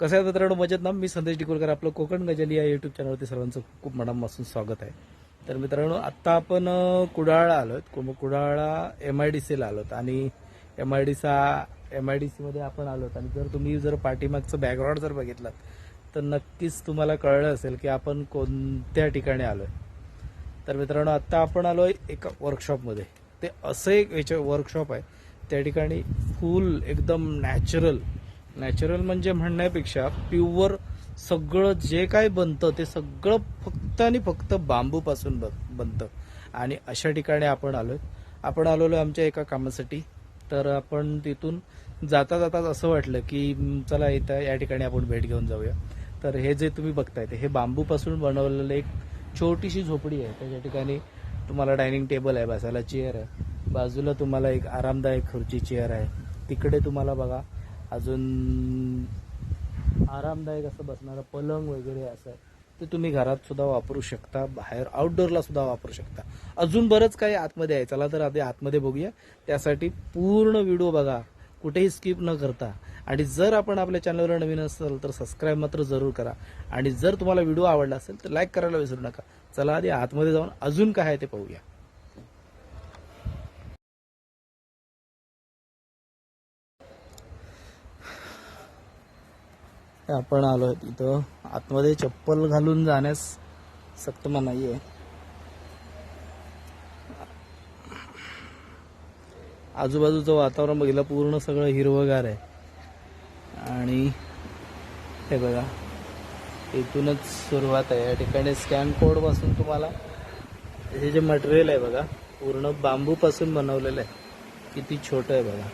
कसं आहे मित्रांनो मजेत ना? मी संदेश डिकोलकर आपलं कोकण गजली या युट्यूब चॅनलवरती सर्वांचं खूप मनापासून स्वागत आहे. तर मित्रांनो आत्ता आपण कुडाळला आलोत. कुडाळला एम आय डी सीला आलोत आणि एम आय डी सा एम आय डी सीमध्ये आपण आलोत. आणि जर तुम्ही जर पाठीमागचं बॅकग्राऊंड जर बघितलं तर नक्कीच तुम्हाला कळलं असेल की आपण कोणत्या ठिकाणी आलोय. तर मित्रांनो आत्ता आपण आलोय एका वर्कशॉपमध्ये ते असं एक याच्या वर्कशॉप आहे. त्या ठिकाणी फुल एकदम नॅचरल नॅचरल म्हणजे म्हणण्यापेक्षा प्युअर सगळं जे काय बनतं ते सगळं फक्त आणि फक्त बांबूपासून बनतं. आणि अशा ठिकाणी आपण आलोय. आपण आलेलो आमच्या एका कामासाठी. तर आपण तिथून जाता जाताच असं वाटलं की चला इथं या ठिकाणी आपण भेट घेऊन जाऊया. तर हे जे तुम्ही बघताय ते हे बांबूपासून बनवलेलं एक छोटीशी झोपडी आहे. त्याच्या ठिकाणी तुम्हाला डायनिंग टेबल आहे बसायला चेअर आहे. बाजूला तुम्हाला एक आरामदायक खुर्ची चेअर आहे. तिकडे तुम्हाला बघा अजून आरामदायक असं बसणारं पलंग वगैरे असं आहे. ते तुम्ही घरात सुद्धा वापरू शकता बाहेर आउटडोअरला सुद्धा वापरू शकता. अजून बरंच काही आतमध्ये आहे. चला तर आधी आतमध्ये बघूया. त्यासाठी पूर्ण व्हिडिओ बघा. कुठेही स्किप न करता. आणि जर आपण आपल्या चॅनलवर नवीन असाल तर सबस्क्राईब मात्र जरूर करा. आणि जर तुम्हाला व्हिडिओ आवडला असेल तर लाईक करायला विसरू नका. चला आधी आतमध्ये जाऊन अजून काय आहे ते पाहूया. आपण आपण आहे तिथं. आतमध्ये चप्पल घालून जाण्यास सक्त मनाई आहे. आजूबाजूचं वातावरण बघितलं पूर्ण सगळं हिरवगार आहे. आणि हे बघा इथूनच सुरुवात आहे. या ठिकाणी स्कॅन कोडपासून तुम्हाला हे जे मटेरियल आहे बघा पूर्ण बांबूपासून बनवलेलं आहे. किती छोटं आहे बघा.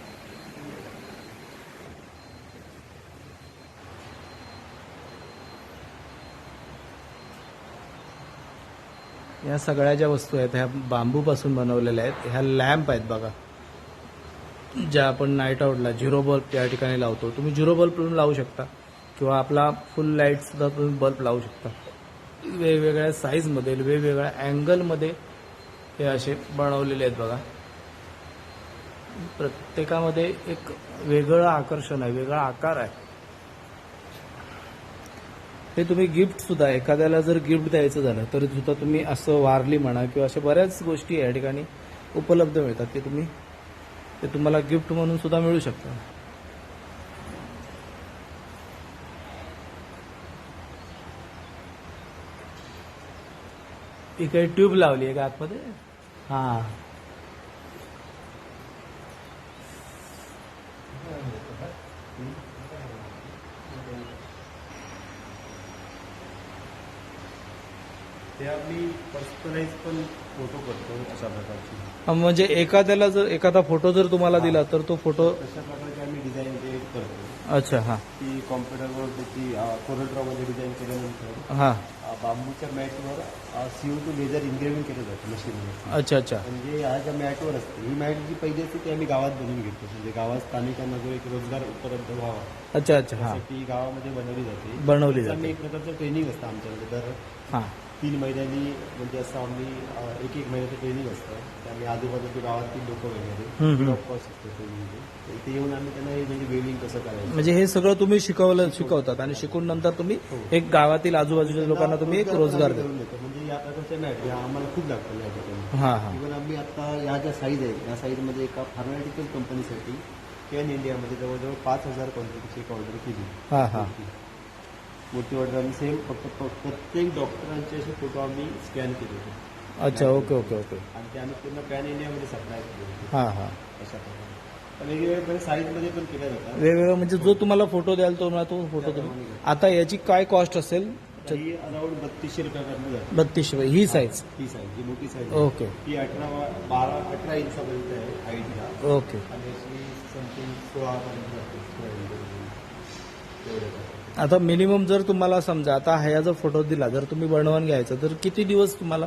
या सगळ्या ज्या वस्तू आहेत ह्या बांबूपासून बनवलेल्या आहेत ह्या लॅम्प आहेत बघा. ज्या आपण नाईट आउटला झिरो बल्ब या ठिकाणी लावतो तुम्ही झिरो बल्ब पण लावू शकता किंवा आपला फुल लाईटसुद्धा तुम्ही बल्ब लावू शकता. वेगवेगळ्या साईजमध्ये वेगवेगळ्या अँगलमध्ये हे असे बनवलेले आहेत बघा. प्रत्येकामध्ये एक वेगळं आकर्षण आहे वेगळा आकार आहे. हे तुम्ही गिफ्ट सुद्धा एखाद्याला जर गिफ्ट द्यायचं झालं तरी सुद्धा तुम्ही असं वारली म्हणा किंवा अशा बऱ्याच गोष्टी या ठिकाणी उपलब्ध मिळतात ते तुम्ही ते तुम्हाला गिफ्ट म्हणून सुद्धा मिळू शकतं. इकडे ट्यूब लावली आहे का आतमध्ये? हा. ते पर्सनलाइज पण फोटो करतो अशा प्रकारची. हा, म्हणजे एखाद्याला जर एखादा फोटो जर तुम्हाला दिला तर तो फोटो तशा प्रकारचे आम्ही डिझाईन ते करतो. अच्छा हा. ती कॉम्प्युटरवर त्याची कोरलड्रॉमध्ये डिझाईन केल्यानंतर हा. अ, बांबूच्या मॅटवर सीओ टू लेझर इन्ग्रेविंग केलं जातं मशीनवर अच्छा अच्छा. म्हणजे ह्या ज्या मॅटवर असते ही मॅट जी पहिली असते ती आम्ही गावात बनवून घेतो. म्हणजे गावात स्थानिकांना जो एक रोजगार उपलब्ध व्हावा अच्छा अच्छा हा. त्यासाठी गावामध्ये बनवली जाते. बनवली आम्ही जाते. एक प्रकारचं ट्रेनिंग असतं आमच्याकडे दर हा. तीन महिन्यांनी म्हणजे असं आम्ही एक एक महिन्याचं ट्रेनिंग असतं. ते आम्ही आजूबाजूच्या गावातील लोक वगैरे असतं ट्रेनिंग ते इथे येऊन आम्ही त्यांना हे म्हणजे वेविंग कसं करायचं? म्हणजे हे सगळं तुम्ही शिकवलं शिकवतात. आणि शिकून नंतर तुम्ही एक गावातील आजूबाजूच्या लोकांना तुम्ही एक रोजगार आम्ही देता. म्हणजे या प्रकारच्या मॅट या आम्हाला खूप लागतात या ठिकाणी. हा हा. इव्हन आम्ही आता या ज्या साईज आहेत या साईजमध्ये एका फार्मास्युटिकल कंपनीसाठी कॅन इंडियामध्ये जवळजवळ पाच हजार क्वांटिटीची एक ऑर्डर केली. हा हा. मोठी ऑर्डर आम्ही सेम फक्त प- प्रत्येक डॉक्टरांचे असे फोटो आम्ही स्कॅन केले होते. अच्छा ओके ओके ओके आणि ते आम्ही पूर्ण पॅन इंडियामध्ये सप्लाय केले होते. हा हा. अशा प्रकारे. तर वेगवेगळ्या साईजमध्ये पण केल्या जातात. वेगवेगळं म्हणजे जो तुम्हाला फोटो द्याल तो मला तो फोटो तुम्ही आता याची काय कॉस्ट असेल? ही अराउंड बत्तीसशे रुपयापर्यंत जाते. बत्तीसशे रुपये. ही साईज ही साईज ही मोठी साईज ओके ती अठरा बारा अठरा इंचापर्यंत आहे हाईटला ओके आणि अशी समथिंग सोळापर्यंत जाते. सोळा इंचापर्यंत. एवढं जातं. आता मिनिमम जर तुम्हाला समजा आता ह्या जर फोटो दिला जर तुम्ही बनवून घ्यायचा तर किती दिवस तुम्हाला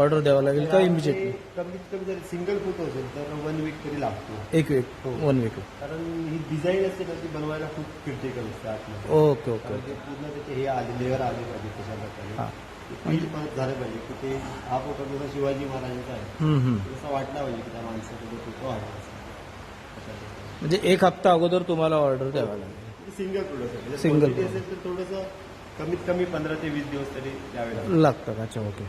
ऑर्डर द्यावं लागेल का इमिजिएटली कमीत कमी जर सिंगल फोटो असेल तर वन वीक तरी लागतो. एक वीक. वन वीक कारण ही डिझाईन असते ना ती बनवायला खूप क्रिटिकल असते ओके ओके पूर्ण त्याचे हे आले लेअर आले पाहिजे फील पण झालं पाहिजे की ते हा फोटो जसा शिवाजी महाराजांचा आहे. तसा वाटला पाहिजे की त्या माणसाचा फोटो आहे. म्हणजे एक हप्ता अगोदर तुम्हाला ऑर्डर द्यावा लागेल. Single product single. असेल तर थोडंसं कमीत कमी पंधरा ते वीस दिवस तरी द्यावे लागतात. लागतात अच्छा ओके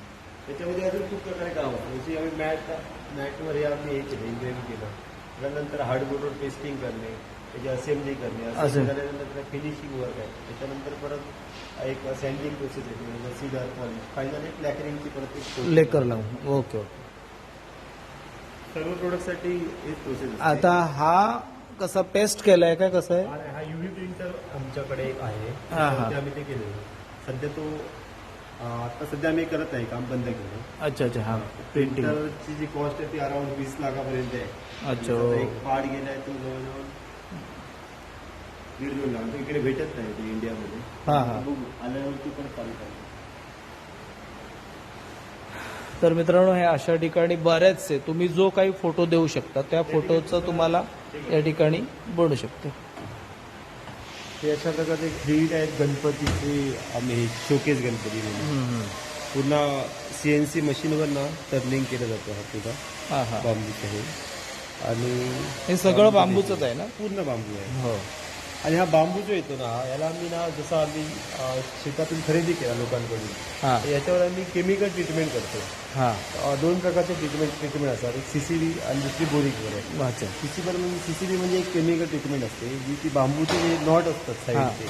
त्याच्यामध्ये अजून खूप प्रकारे काम होतं. जशी आम्ही मॅट मॅटवर हे आम्ही हे केलं इन्व्हेंट केलं. त्यानंतर हार्डबोर्डवर पेस्टिंग करणे त्याची असेंब्ली करणे. असेंब्ली झाल्यानंतर फिनिशिंग वर्क आहे. त्याच्यानंतर परत एक सँडिंग प्रोसेस येते म्हणजे सीडर पॉलिश फायनल एक लॅकरिंगची परत एक लेकर लावून. ओके ओके सर्व प्रोडक्टसाठी हेच प्रोसेस आता हा कसा पेस्ट केलाय काय कसं आहे? हा युव्ही प्रिंटर आमच्याकडे एक आहे. हा, हा. ते आम्ही ते केलेलं. सध्या तो अं, आता सध्या आम्ही करत नाही काम बंद केलं अच्छा अच्छा हा. प्रिंटिंग प्रिंटरची जी कॉस्ट आहे ती अराउंड वीस लाखापर्यंत आहे. अच्छा ओ. एक पार्ट गेलाय तो जवळजवळ दीड दोन लाख. तो इकडे भेटत नाही ते इंडियामध्ये हा, हा. बघू. आल्यावरती पण चालू करायचं तर मित्रांनो हे अशा ठिकाणी बरेचसे तुम्ही जो काही फोटो देऊ शकता त्या फोटोचं तुम्हाला या ठिकाणी बनू शकते. हे अशा प्रकारचे थ्री टाईप गणपतीचे आम्ही शोकेस गणपती म्हणून पूर्ण सीएनसी मशीनवर ना टर्निंग केलं जातं हा पुरा हा हा. बांबूचं हे. आणि हे सगळं बांबूचंच आहे ना? पूर्ण बांबू आहे. हो. आणि हा बांबू जो येतो ना याला आम्ही ना जसं आम्ही अं, शेतातून खरेदी केला लोकांकडून हा. याच्यावर आम्ही केमिकल ट्रीटमेंट करतो. हा. अं, दोन प्रकारचे ट्रीटमेंट ट्रीटमेंट असतात. एक सीसीबी आणि दुसरी बोरिकवर आहे अच्छा. सीसीबी म्हणजे सीसीबी म्हणजे एक केमिकल ट्रीटमेंट असते जी ती बांबूचे जे नॉट असतात साईडचे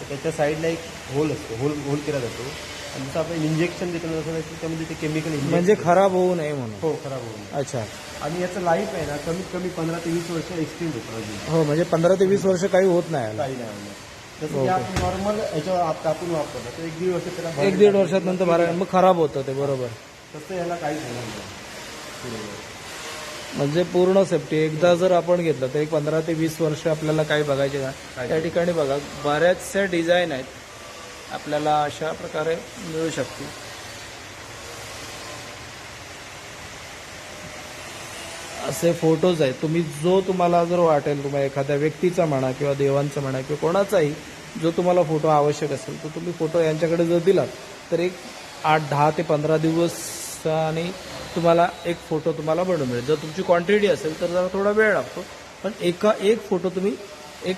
तर त्याच्या साईडला एक होल असतो होल होल केला जातो. जसं आपण इंजेक्शन देतो ना तसं त्याच्यामध्ये ते केमिकल म्हणजे खराब होऊ नये म्हणून. हो खराब होऊन अच्छा. आणि याचं लाईफ आहे ना कमीत कमी पंधरा ते वीस वर्ष एक्सटेंड होतं अजून. हो म्हणजे पंधरा ते वीस वर्ष काही होत नाही याला. काही नाही होणार. जसं की आपण नॉर्मल याच्यावर आप कापून वापरतो तर एक दीड वर्ष त्याला एक दीड वर्षात नंतर भरा मग खराब होतं ते बरोबर. तसं याला काहीच होणार नाही. पुढे. म्हणजे पूर्ण सेफ्टी एकदा जर आपण घेतलं तर एक पंधरा ते वीस वर्ष आपल्याला काही बघायचे का त्या ठिकाणी बघा बऱ्याचशा डिझाईन आहेत. आपल्याला अशा प्रकारे मिळू शकतील असे फोटोज आहेत. तुम्ही जो तुम्हाला जर वाटेल तुम्हाला एखाद्या व्यक्तीचा म्हणा किंवा देवांचा म्हणा किंवा कोणाचाही जो तुम्हाला फोटो आवश्यक असेल तो तुम्ही फोटो यांच्याकडे जर दिलात तर एक आठ दहा ते पंधरा दिवसाने तुम्हाला एक फोटो तुम्हाला बनवून मिळेल. जर तुमची क्वांटिटी असेल तर जरा थोडा वेळ लागतो. पण एका एक फोटो तुम्ही एक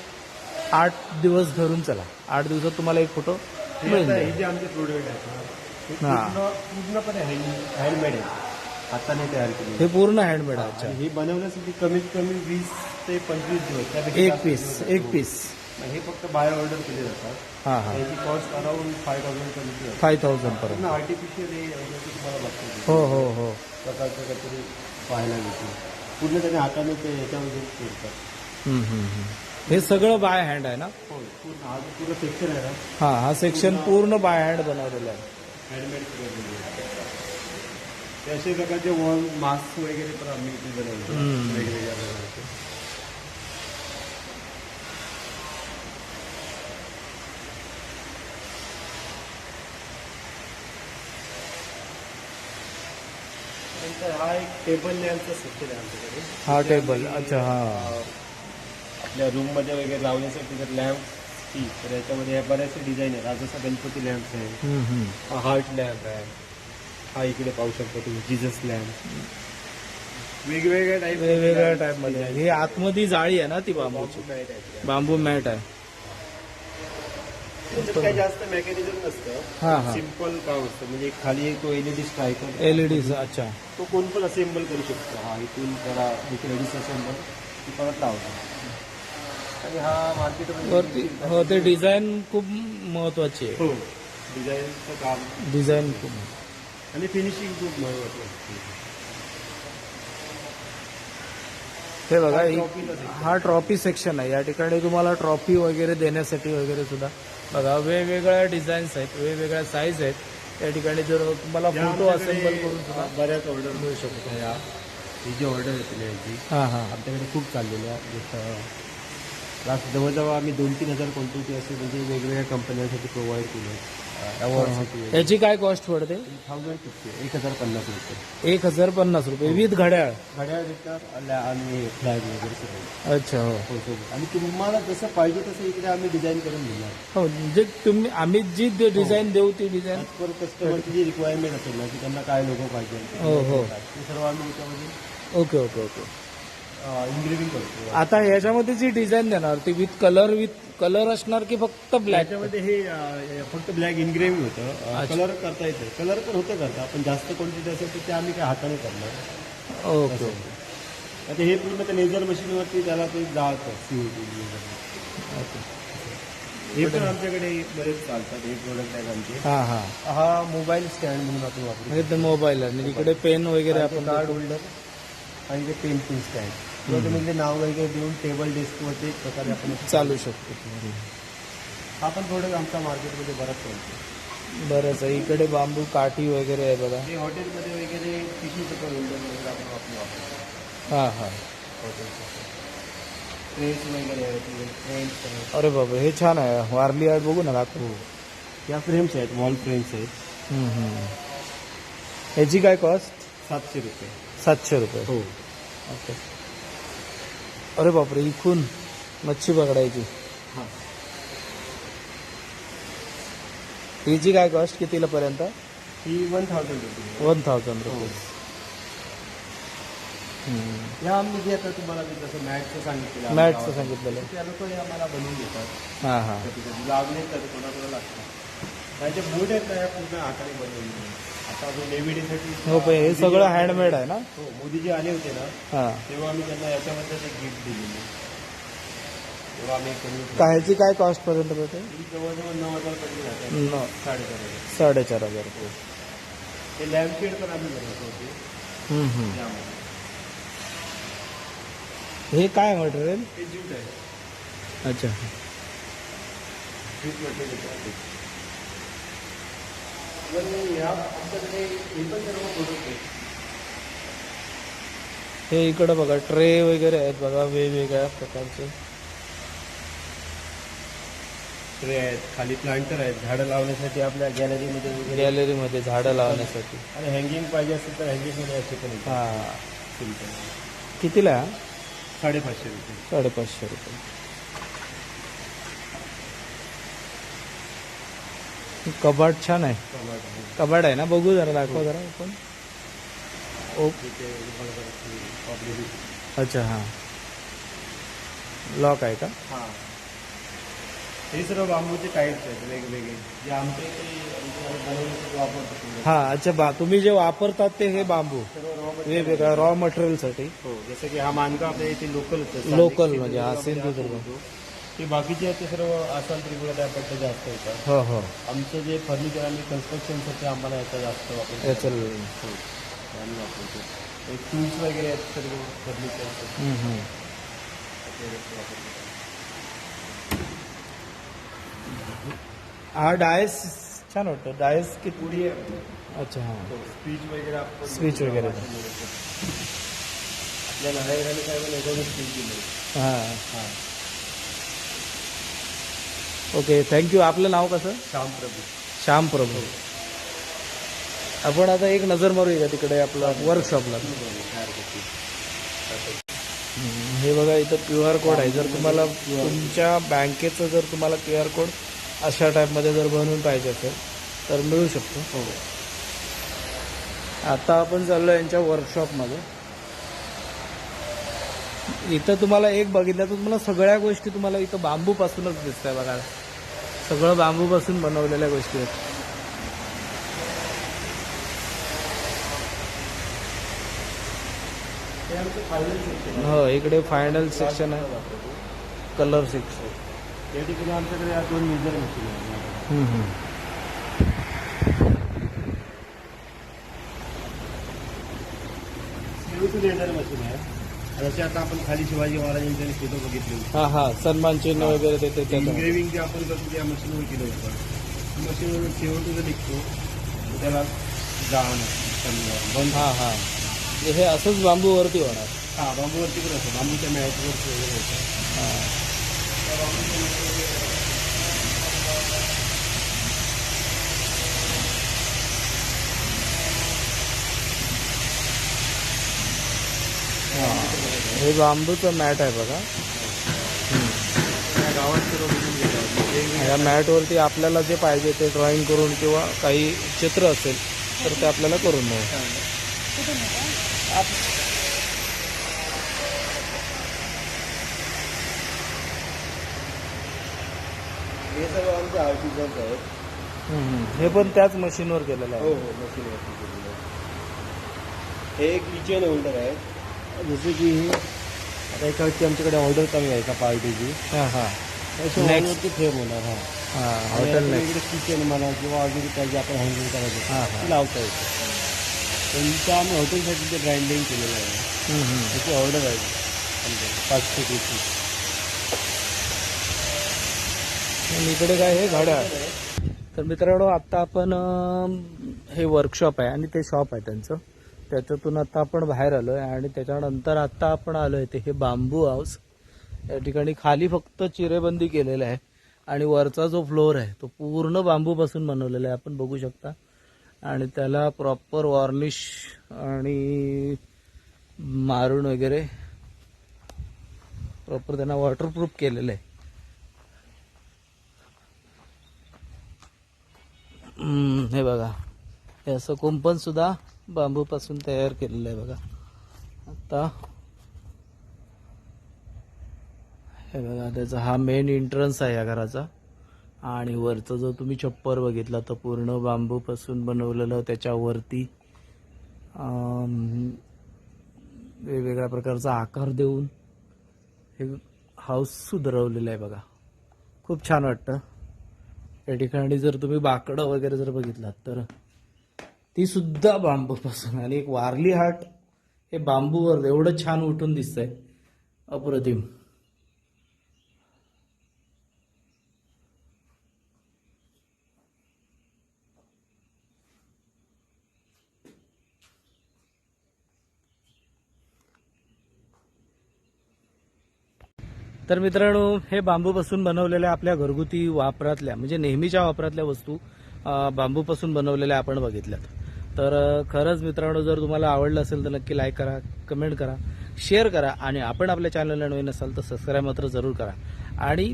आठ दिवस धरून चला. आठ दिवसात तुम्हाला एक फोटो हे आता हे जे आमचे प्रोडक्ट आहेत ना, हे हा. पूर्ण पूर्णपणे हँडमेड आहे हाताने तयार केले. हे पूर्ण हँडमेड आहे अच्छा हे बनवण्यासाठी कमीत कमी वीस ते पंचवीस दिवस त्यापेक्षा एक जास्त पीस दिवस एक लागतो. पीस हे फक्त बाय ऑर्डर केले जातात. हां हां. याची कॉस्ट अराउंड फाय थाउजंड पर्यंत. फाय थाउजंड पर्यंत. पूर्ण आर्टिफिशियल हे तुम्हाला बघतो हो हो हो. प्रकारचं काहीतरी पाहायला मिळते पूर्ण त्याने हाताने ते याच्यामध्ये करतात हम्म, हम्म, हम्म. हे सगळं बाय हँड आहे ना? सेक्शन आहे ना हा हा सेक्शन पूर्ण बाय हँड बनवलेला आहे. हँडमेड प्रकारचे वॉल मास्क वगैरे पण आम्ही इथे बनवतो. हम्म. वेगवेगळ्या प्रकारचे. नंतर हा एक टेबल लॅम्पचा सेक्शन आहे आमच्याकडे. हा टेबल अच्छा हा. आपल्या रूममध्ये वगैरे लावण्यासाठी जर लॅम्प ती तर याच्यामध्ये बऱ्याचशा डिझाईन आहेत. हा जसा गणपती लॅम्प आहे. हा हार्ट लॅम्प आहे. हा इकडे पाहू शकता तुम्ही जिजस लॅम्प वेगवेगळ्या टाईप वेगवेगळ्या टाईपमध्ये. आहे. ही आतमध्ये जाळी आहे ना ती बांबूची? बांबू मॅट आहे त्याच्यात. काही जास्त मेकॅनिझम नसतं. हा हा. सिंपल काम असतं? म्हणजे खाली एक तो एलईडी स्ट्रायकर एलईडी अच्छा. तो कोण पण असेंबल करू शकतो. हा इथून त्याला एक लेडीज असेंबल ती परत लावतो. आणि हा वरती हो ते डिझाईन खूप महत्वाची आहे. हो डिझाईनचं काम. डिझाईन खूप आणि फिनिशिंग खूप महत्वाचं असते हे बघा ही-. हा ट्रॉफी सेक्शन आहे. या ठिकाणी तुम्हाला ट्रॉफी वगैरे देण्यासाठी वगैरे सुद्धा. बघा वेगवेगळ्या डिझाईन्स आहेत वेगवेगळ्या साईज आहेत. या ठिकाणी जर तुम्हाला या फोटो आमच्याकडे असेंबल करून सुद्धा बऱ्याच ऑर्डर मिळू शकतो या ही जी ऑर्डर येते याची हा हा. आमच्याकडे खूप चाललेल्या जसं लास्ट जवळजवळ आम्ही दोन तीन हजार क्वांटिटी असे म्हणजे वेगवेगळ्या कंपन्यांसाठी प्रोव्हाइड केले. अवॉर्डसाठी याची काय कॉस्ट पडते? थाउजंड फिफ्टी एक हजार पन्नास रुपये. एक हजार पन्नास रुपये. विथ घड्याळ? घड्याळ देतात आणि- आणि फ्लॅग वगैरे सगळं. अच्छा हो. हो. आणि तुम्हाला जसं पाहिजे तसं इकडे आम्ही डिझाईन करून देणार. हो जे तुम्ही आम्ही जी डिझाईन देऊ ती डिझाईन कस्टमरची जी रिक्वायरमेंट असेल ना की त्यांना काय लोगो पाहिजे हो, हो. ते सर्व आम्ही ओके ओके ओके. इंग्रेविंग करतो. आता याच्यामध्ये जी डिझाईन देणार ती विथ कलर विथ कलर असणार की फक्त ब्लॅक त्याच्यामध्ये हे अं, फक्त ब्लॅक इन्ग्रेविंग होतं. अच्छा. कलर करता येतं. कलर पण होतं करता. पण जास्त क्वांटिटी असेल तर ते आम्ही काय हाताने करणार. ओके. आता हे पूर्ण त्या लेझर मशीनवरती त्याला ते जाळतं सीओटी हे पण आमच्याकडे बरेच चालतात. हे प्रोडक्ट आहेत आमचे. हां हां. हा मोबाईल स्टँड म्हणून आपण वापरू म्हणजे ते मोबाईल आणि इकडे पेन वगैरे आपण कार्ड होल्डर आणि ते पेन्सिल स्टँड किंवा तुम्ही ते नाव वगैरे देऊन टेबल डेस्कवरती एक प्रकारे आपण चालू शकतो हा। पण प्रोडक्ट आमचा मार्केटमध्ये बराच चालतो बरंच आहे इकडे बांबू काठी वगैरे आहे बघा हे हॉटेलमध्ये वगैरे टिश्यू पेपर होल्डर वगैरे आपण वापरू वापरतो हाँ हाँ। हॉटेलचं ट्रेस वगैरे आहेत फ्रेम्स आहेत अरे बाबा हे छान आहे वारली आर्ट बघू ना दाखवू या फ्रेम्स आहेत वॉल फ्रेम्स आहेत हम्म, हम्म. ह्याची काय कॉस्ट सातशे रुपये। सातशे रुपये। हो। ओके अरे बापरे इकून मच्छी पकडायची. हां. हिची काय कॉस्ट कितीला पर्यंत? ही वन थाउजंड रुपये. वन थाउजंड रुपीज या आम्ही जे आता तुम्हाला मी जसं मॅटचं सांगितलं मॅटचं. सांगितलेलं त्या लोक हे आम्हाला बनवून देतात. हां हां. कधी कधी लागले तर कोणाकोणा लागतात. त्याचे बोट आहेत ना या पूर्ण हाताने बनवले आता अजून डेव्हिडीसाठी हो पण हे सगळं हँडमेड आहे ना? हो मोदीजी आले होते ना हां. तेव्हा आम्ही त्यांना याच्यामध्ये ते गिफ्ट दिलेले. तेव्हा आम्ही ह्याची काय कॉस्ट पर्यंत ही जवळजवळ नऊ हजार न साडेचार हजार. साडेचार हजार. रुपये ते लॅम्प शेड पण आम्ही बनवतो होते. हम्म, हम्म. त्यामध्ये हे काय मटेरियल ते ज्यूट आहे. अच्छा. ज्यूट मटेरियल या आमच्याकडे हे पण सर्व प्रोडक्ट आहेत हे इकडं बघा ट्रे वगैरे आहेत बघा वेगवेगळ्या प्रकारचे. ट्रे आहेत खाली प्लांटर आहेत झाडं लावण्यासाठी आपल्या गॅलरीमध्ये वगैरे. गॅलरीमध्ये झाडं लावण्यासाठी. आणि हँगिंग पाहिजे असेल तर हँगिंगमध्ये असे पण हां. कितीला? साडेपाचशे रुपये. साडेपाचशे रुपये. कबाड छान आहे. कबाड आहे ना? बघू जरा दाखवा जरा आपण. ओ तिथे बघा बघा, ती आपली अच्छा हां. लॉक आहे का? हां. सर्व बांबूचे टाईप्स आहेत वेगवेगळे. जे आमच्या इथे. हां अच्छा बा तुम्ही जे वापरतात ते हे बांबू. वेगवेगळ्या रॉ मटेरियलसाठी हो जसं की हा मानका आपल्या इथे लोकल Local म्हणजे हा सिंधुदुर्ग. ते बाकीचे ते सर्व आसाम त्रिपुरा त्यापडते जास्त येतात हो हो. आमचं जे फर्निचर आम्ही कन्स्ट्रक्शनसाठी आम्हाला याचा जास्त वापर याचं हो. आम्ही वापरतो एक टूल्स वगैरे आहेत सर्व फर्निचर हम्म, हम्म. हा डायस छान वाटतो. डायस किती पुढे अच्छा हाँ. स्पीच वगैरे Speech वगैरे. आपल्या नारायण याच्यावर स्पीच दिली हाँ. हाँ. ओके थँक्यू आपलं नाव कसं? श्याम प्रभू. श्याम प्रभू. आपण आता एक नजर मारूया का तिकडे आपला वर्कशॉपला हे बघा इथं क्यू आर कोड आहे. जर तुम्हाला तुमच्या बँकेचं जर तुम्हाला क्यू आर कोड अशा टाईपमध्ये जर बनवून पाहिजे असेल तर मिळू शकतो. हो. आता आपण चाललो यांच्या वर्कशॉपमध्ये इथं तुम्हाला एक बघितलं तर तुम्हाला सगळ्या गोष्टी तुम्हाला इथं बांबूपासूनच दिसत आहे बघा. सगळं बांबूपासून बनवलेल्या गोष्टी आहेत. हो इकडे फायनल सेक्शन आहे. कलर सेक्शन या ठिकाणी आमच्याकडे या दोन मेजर मशीन आहेत. स्लीवचं लेझर मशीन आहे. जसे आता आपण खाली शिवाजी महाराजांच्या फोटो बघितले होते. हा हा सन्मान चिन्ह वगैरे ते त्याच्यात इन्ग्रेविंग जे आपण करतो त्या मशीनवर केलं होतं मशीनवर शेवट जर निघतो. तर त्याला जाण बंद. हा हा. हे असंच बांबूवरती होणार. हा बांबूवरती पण असतं. बांबूच्या मॅटवरती वगैरे होतं. हा. त्या बांबूच्या हे बांबूचं मॅट आहे बघा. म्हणजे या मॅटवरती आपल्याला जे पाहिजे ते ड्रॉइंग करून किंवा काही चित्र असेल तर ते आपल्याला करून मिळेल. हे आहेत. हे पण त्याच मशीनवर केलेलं आहे. हो, हो मशीन वरती केलेलं आहे. हे एक किचन होल्डर आहे. जसे की हे आता एकाची आमच्याकडे ऑर्डर कमी आहे एका पार्टीची? हा हा. Next. फ्रेम होणार हा. हा हॉटेल किचन म्हणा किंवा अजून काही जे आपण हँडल हा, करायचं हा. ते लावता येतं. त्यांचं आम्ही हॉटेलसाठी ते ब्रँडिंग केलेलं आहे त्याची ऑर्डर आहे. पाचशे पीसची आणि इकडे काय हे घड्याळ तर मित्रांनो आता आपण अं, हे वर्कशॉप आहे आणि ते शॉप आहे त्यांचं. त्याच्यातून आता आपण बाहेर आलोय आणि त्याच्यानंतर आता आपण आलोय ते हे बांबू हाऊस. या ठिकाणी खाली फक्त चिरेबंदी केलेलं आहे आणि वरचा जो फ्लोअर आहे तो पूर्ण बांबूपासून बनवलेला आहे. आपण बघू शकता. आणि त्याला प्रॉपर वॉर्निश आणि मारून वगैरे प्रॉपर त्यांना वॉटरप्रूफ केलेलं आहे. हे बघा. हे असं कुंपण सुद्धा बांबूपासून तयार केलेलं आहे बघा. आता हे बघा त्याचा हा मेन एंट्रन्स आहे या घराचा. आणि वरचा जो तुम्ही छप्पर बघितला तर पूर्ण बांबूपासून बनवलेलं त्याच्यावरती वेगवेगळ्या प्रकारचा आकार देऊन हे हाऊस सुधरवलेलं आहे बघा. खूप छान वाटतं. या ठिकाणी जर तुम्ही बाकडं वगैरे जर बघितलात तर ती सुद्धा बांबूपासून आणि एक वारली हाट हे बांबूवर एवढं छान उठून दिसतंय. अप्रतिम. तर मित्रांनो हे बांबूपासून बनवलेल्या आपल्या घरगुती वापरातल्या म्हणजे नेहमीच्या वापरातल्या वस्तू बांबूपासून बनवलेल्या आपण बघितल्यात. तर खरंच मित्रांनो जर तुम्हाला आवडलं असेल तर नक्की लाईक करा कमेंट करा शेअर करा आणि आपण आपल्या चॅनलला नवीन असाल तर सबस्क्राईब मात्र जरूर करा. आणि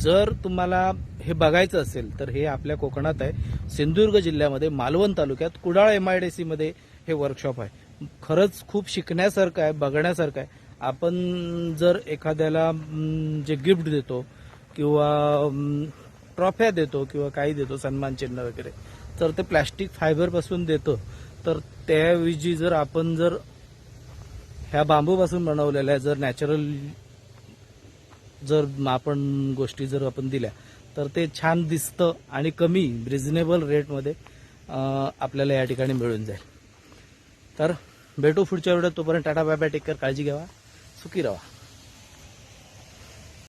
जर तुम्हाला हे बघायचं असेल तर हे आपल्या कोकणात आहे. सिंधुदुर्ग जिल्ह्यामध्ये मालवण तालुक्यात कुडाळ एम आय डी सीमध्ये हे वर्कशॉप आहे. खरंच खूप शिकण्यासारखं आहे बघण्यासारखं आहे. आपण जर एखाद्याला जे गिफ्ट देतो किंवा ट्रॉफ्या देतो किंवा काही देतो सन्मान चिन्ह वगैरे तर ते प्लॅस्टिक फायबरपासून देतं देतो. तर त्याऐवजी जर आपण जर ह्या बांबूपासून बनवलेल्या जर नॅचरल जर आपण गोष्टी जर आपण दिल्या तर ते छान दिसतं आणि कमी रिझनेबल रेटमध्ये आपल्याला या ठिकाणी मिळून जाईल. तर भेटू पुढच्या वेळेत. तोपर्यंत tata bye bye take care काळजी घ्यावा. सुखी राहा.